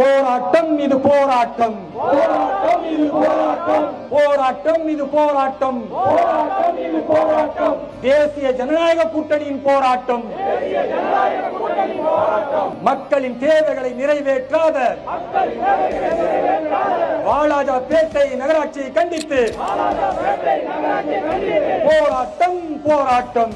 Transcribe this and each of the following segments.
போராட்டம் இது போராட்டம். போராட்டம் இது போராட்டம். போராட்டம் இது போராட்டம். போராட்டம் இது போராட்டம். தேசிய ஜனநாயக கூட்டணியின் போராட்டம். மக்களின் தேவைகளை நிறைவேற்றாத வாலாஜா பேட்டை நகராட்சியை கண்டித்து போராட்டம் போராட்டம்.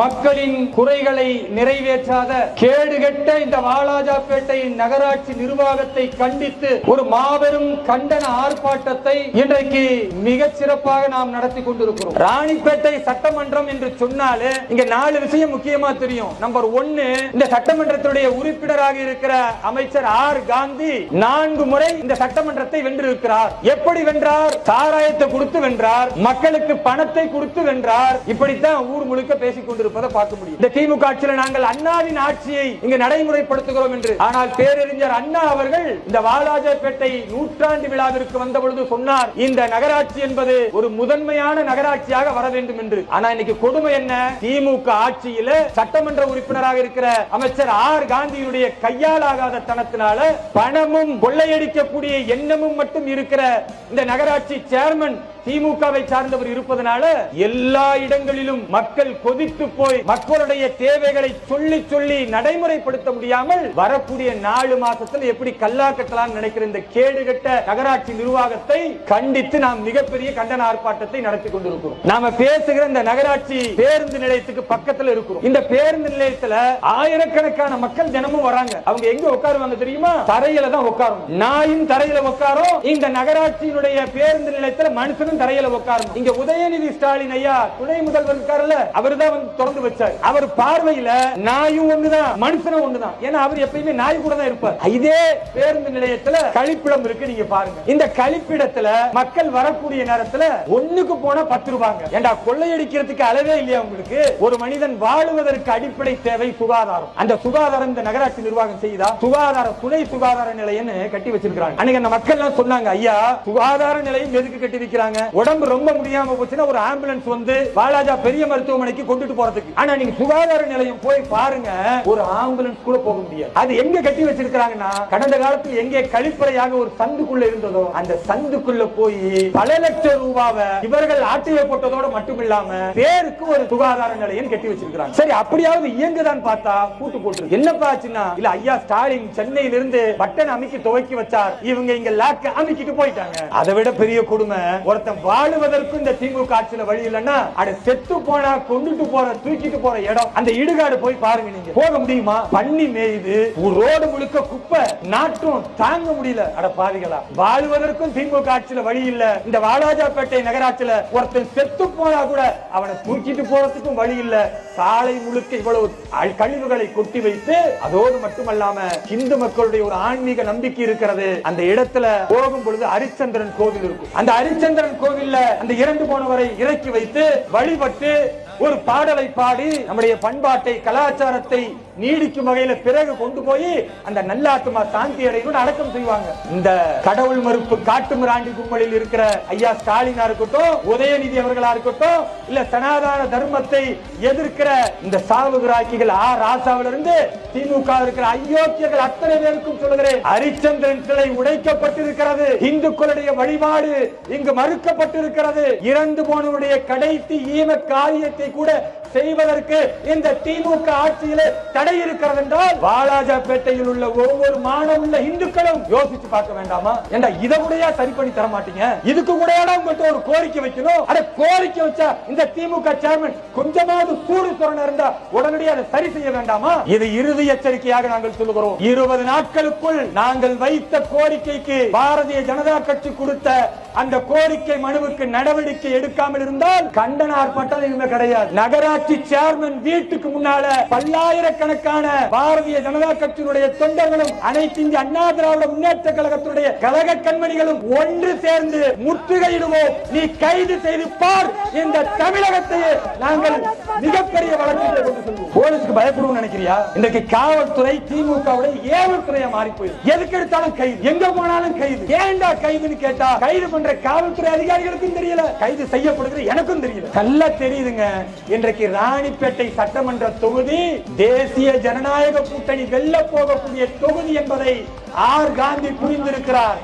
மக்களின் குறைகளை நிறைவேற்றாத கேடுகெட்ட இந்த வாலாஜாபேட்டை நகராட்சி நிர்வாகத்தை கண்டித்து ஒரு மாபெரும் கண்டன ஆர்ப்பாட்டத்தை இன்றைக்கு மிக சிறப்பாக நாம் நடத்தி கொண்டிருக்கிறோம். ராணிப்பேட்டை சட்டமன்றம் என்று சொன்னாலே இங்க நாலு விஷயம் முக்கியமா தெரியும். நம்பர் ஒன்னு இந்த சட்டமன்றத்துடைய உறுப்பினராக இருக்கிற அமைச்சர் ஆர் காந்தி நான்கு முறை இந்த சட்டமன்றத்தை வென்றிருக்கிறார். எப்படி வென்றார்? சாராயத்தை கொடுத்து வென்றார். மக்களுக்கு பணத்தை கொடுத்து வென்றார். இப்படித்தான் ஊர் முழுக்க பேசிக் கொண்டிருப்பதை பார்க்க முடியும். இந்த திமுக ஆட்சியில் நாங்கள் அண்ணாவின் ஆட்சியை இங்கு நடைமுறைப்படுத்துகிறோம் என்று. ஆனால் பேரறிஞர் அண்ணா அவர்கள் இந்த வாலாஜர்பேட்டை நூற்றாண்டு விழாவிற்கு வந்த பொழுது சொன்னார் இந்த நகராட்சி என்பது ஒரு முதன்மையான நகராட்சியாக வர வேண்டும் என்று. ஆனா இன்னைக்கு கொடுமை என்ன? திமுக ஆட்சியில சட்டமன்ற உறுப்பினராக இருக்கிற அமைச்சர் ஆர் காந்தியுடைய கையாலாகாத தனத்தினால பணமும் கொள்ளையடிக்கக்கூடிய எண்ணமும் மட்டும் இருக்கிற இந்த நகராட்சி சேர்மன் திமுகவை சார்ந்தவர் இருப்பதனால எல்லா இடங்களிலும் மக்கள் கொதித்து போய் மக்களுடைய தேவைகளை சொல்லி சொல்லி நடைமுறைப்படுத்த முடியாமல் வரக்கூடிய நாலு மாசத்தில் எப்படி கல்லா கட்டலாம் நினைக்கிற இந்த கேடுகட்ட நகராட்சி நிர்வாகத்தை கண்டித்து நாம் மிகப்பெரிய கண்டன ஆர்ப்பாட்டத்தை நடத்தி கொண்டிருக்கிறோம். நாம பேசுகிற இந்த நகராட்சி பேருந்து நிலையத்துக்கு பக்கத்துல இருக்கிறோம். இந்த பேருந்து நிலையத்துல ஆயிரக்கணக்கான மக்கள் தினமும் வராங்க. அவங்க எங்க உட்காருவாங்க தெரியுமா? தரையில தான் உட்காரும் நாயும் தரையில உட்காரும். இந்த நகராட்சியினுடைய பேருந்து நிலையத்துல மனுஷனும் மட்டும் தரையில உட்காரும் இங்க உதயநிதி ஸ்டாலின் ஐயா துணை முதல்வர் இருக்காருல்ல அவர் தான் வந்து திறந்து வச்சார். அவர் பார்வையில நாயும் ஒண்ணுதான் மனுஷனும் ஒண்ணுதான். ஏன்னா அவர் எப்பயுமே நாய் கூட தான் இருப்பார். இதே பேருந்து நிலையத்துல கழிப்பிடம் இருக்கு நீங்க பாருங்க. இந்த கழிப்பிடத்துல மக்கள் வரக்கூடிய நேரத்துல ஒண்ணுக்கு போனா பத்து ரூபாங்க. ஏண்டா கொள்ளையடிக்கிறதுக்கு அளவே இல்லையா உங்களுக்கு? ஒரு மனிதன் வாழுவதற்கு அடிப்படை தேவை சுகாதாரம். அந்த சுகாதாரம் இந்த நகராட்சி நிர்வாகம் செய்தா சுகாதார துணை சுகாதார நிலையம்னு கட்டி வச்சிருக்காங்க அன்னைக்கு அந்த மக்கள் எல்லாம் சொன்னாங்க ஐயா சுகாதார நிலையம் எதுக்கு கட்டி வைக்கிறாங்க? உடம்பு ரொம்ப முடியாம போச்சுன்னா ஒரு ஆம்புலன்ஸ் வந்து பாலாஜா பெரிய மருத்துவமனைக்கு கொண்டுட்டு போறதுக்கு. ஆனா நீங்க சுகாதார நிலையம் போய் பாருங்க ஒரு ஆம்புலன்ஸ் கூட போக முடியாது. அது எங்க கட்டி வச்சிருக்காங்கன்னா கடந்த காலத்தில் எங்கே கழிப்பறையாக ஒரு சந்துக்குள்ள இருந்ததோ அந்த சந்துக்குள்ள போய் பல லட்சம் ரூபாவை இவர்கள் ஆட்சியை போட்டதோட மட்டும் இல்லாம பேருக்கு ஒரு சுகாதார நிலையம் கட்டி வச்சிருக்காங்க சரி அப்படியாவது இயங்குதான் பார்த்தா கூட்டு போட்டு என்னப்பா ஆச்சுன்னா இல்ல ஐயா ஸ்டாலின் சென்னையில இருந்து பட்டன் அமைக்க துவக்கி வச்சார். இவங்க இங்க லாக்க அமைக்கிட்டு போயிட்டாங்க. அதை விட பெரிய கொடுமை ஒருத்தன் வாழுவதற்கு இந்த திமுக ஆட்சியில வழி இல்லைன்னா அட செத்து போனா கொண்டுட்டு போற தூக்கிட்டு போற இடம் அந்த இடுகாடு போய் பாருங்க நீங்க. போக முடியுமா? பண்ணி மேயுது. ஒரு ரோடு முழுக்க குப்பை நாட்டும் தாங்க முடியல. அட பாதிகளா வாழ்வதற்கும் திமுக ஆட்சியில வழி இல்ல. இந்த வாலாஜாப்பேட்டை நகராட்சியில ஒருத்தன் செத்து போனா கூட அவனை தூக்கிட்டு போறதுக்கும் வழி இல்ல. சாலை முழுக்க இவ்வளவு கழிவுகளை கொட்டி வைத்து அதோடு மட்டுமல்லாம இந்து மக்களுடைய ஒரு ஆன்மீக நம்பிக்கை இருக்கிறது. அந்த இடத்துல போகும் பொழுது ஹரிச்சந்திரன் கோவில் இருக்கும். அந்த ஹரிச்சந்திரன் கோவில்ல அந்த இறந்து போனவரை இறக்கி வைத்து வழிபட்டு ஒரு பாடலை பாடி நம்முடைய பண்பாட்டை கலாச்சாரத்தை நீடிக்கும் வகையில பிறகு கொண்டு போய் அந்த நல்லாத்துமா சாந்தி அடையும் அடக்கம் செய்வாங்க. இந்த கடவுள் மறுப்பு காட்டு மிராண்டி கும்பலில் இருக்கிற ஐயா ஸ்டாலினா இருக்கட்டும் உதயநிதி அவர்களா இருக்கட்டும் இல்ல சனாதன தர்மத்தை எதிர்க்கிற இந்த சாவு கிராக்கிகள் ஆ ராசாவில இருந்து திமுக இருக்கிற அயோக்கியர்கள் அத்தனை பேருக்கும் சொல்லுகிறேன் ஹரிச்சந்திரன் சிலை உடைக்கப்பட்டிருக்கிறது. இந்துக்களுடைய வழிபாடு இங்கு மறுக்கப்பட்டிருக்கிறது. இறந்து போனவருடைய கடைசி ஈம காரியத்தை கூட செய்வதற்கு இந்த திமுக ஆட்சியிலே தடை இருக்கிறது என்றால் வாலாஜாபேட்டையில் உள்ள ஒவ்வொரு மானமுள்ள இந்துக்களும் யோசிச்சு பார்க்க வேண்டாமா? ஏண்டா இதை கூட சரி பண்ணி தர மாட்டீங்க? இதுக்கு கூட உங்கள்கிட்ட ஒரு கோரிக்கை வைக்கணும்? அட கோரிக்கை வச்சா இந்த திமுக சேர்மன் கொஞ்சமாவது சூடு சுரண இருந்தா உடனடியாக அதை சரி செய்ய வேண்டாமா? இது இறுதி எச்சரிக்கையாக நாங்கள் சொல்லுகிறோம். இருபது நாட்களுக்குள் நாங்கள் வைத்த கோரிக்கைக்கு பாரதிய ஜனதா கட்சி கொடுத்த அந்த கோரிக்கை மனுவுக்கு நடவடிக்கை எடுக்காமல் இருந்தால் கண்டன ஆர்ப்பாட்டம் எதுவுமே கிடையாது. நகராட்சி சேர்மன் வீட்டுக்கு முன்னால பல்லாயிரக்கணக்கான பாரதிய ஜனதா கட்சியினுடைய தொண்டர்களும் அனைத்து இந்திய அண்ணா திராவிட முன்னேற்ற கழகத்தினுடைய கழக கண்மணிகளும் ஒன்று சேர்ந்து முற்றுகையிடுவோம். நீ கைது செய்து பார். இந்த தமிழகத்தையே நாங்கள் மிகப்பெரிய வளர்ச்சியை கொண்டு செல்வோம். போலீஸ்க்கு பயப்படுவோம் நினைக்கிறியா? இன்றைக்கு காவல்துறை திமுகவுடைய ஏவல் துறையா மாறி போயிருக்கு. எதுக்கு எடுத்தாலும் கைது. எங்க போனாலும் கைது. ஏன்டா கைதுன்னு கேட்டா கைது போன்ற காவல்துறை அதிகாரிகளுக்கும் தெரியல. கைது செய்யப்படுகிற எனக்கும் தெரியல. நல்லா தெரியுதுங்க. இன்றைக்கு ராணிப்பேட்டை சட்டமன்ற தொகுதி தேசிய ஜனநாயக கூட்டணி வெல்ல போகக்கூடிய தொகுதி என்பதை ஆர் காந்தி புரிந்திருக்கிறார்.